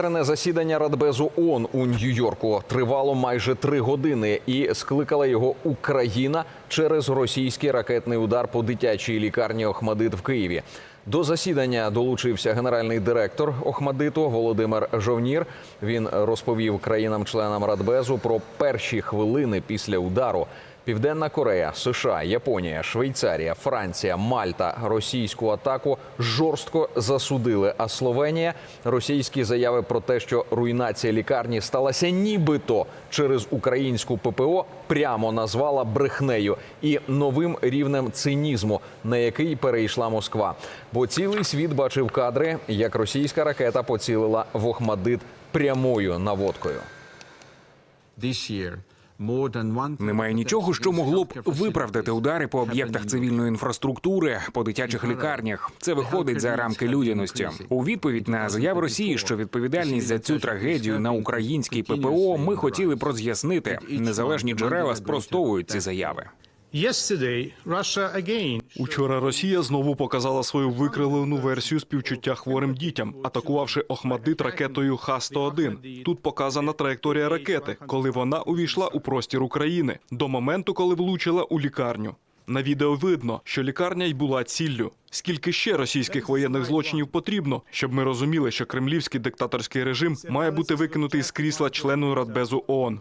Екстрене засідання Радбезу ООН у Нью-Йорку тривало майже три години, і скликала його Україна через російський ракетний удар по дитячій лікарні Охмадит в Києві. До засідання долучився генеральний директор Охмадиту Володимир Жовнір. Він розповів країнам-членам Радбезу про перші хвилини після удару. Південна Корея, США, Японія, Швейцарія, Франція, Мальта російську атаку жорстко засудили. А Словенія російські заяви про те, що руйнація лікарні сталася нібито через українську ППО, прямо назвала брехнею і новим рівнем цинізму, на який перейшла Москва. Бо цілий світ бачив кадри, як російська ракета поцілила в Охмадит прямою наводкою. Немає нічого, що могло б виправдати удари по об'єктах цивільної інфраструктури, по дитячих лікарнях. Це виходить за рамки людяності. У відповідь на заяву Росії, що відповідальність за цю трагедію на українській ППО, ми хотіли б роз'яснити. Незалежні джерела спростовують ці заяви. Учора Росія знову показала свою викривлену версію співчуття хворим дітям, атакувавши Охмадит ракетою Х-101. Тут показана траєкторія ракети, коли вона увійшла у простір України до моменту, коли влучила у лікарню. На відео видно, що лікарня й була ціллю. Скільки ще російських воєнних злочинів потрібно, щоб ми розуміли, що кремлівський диктаторський режим має бути викинутий з крісла члену Радбезу ООН.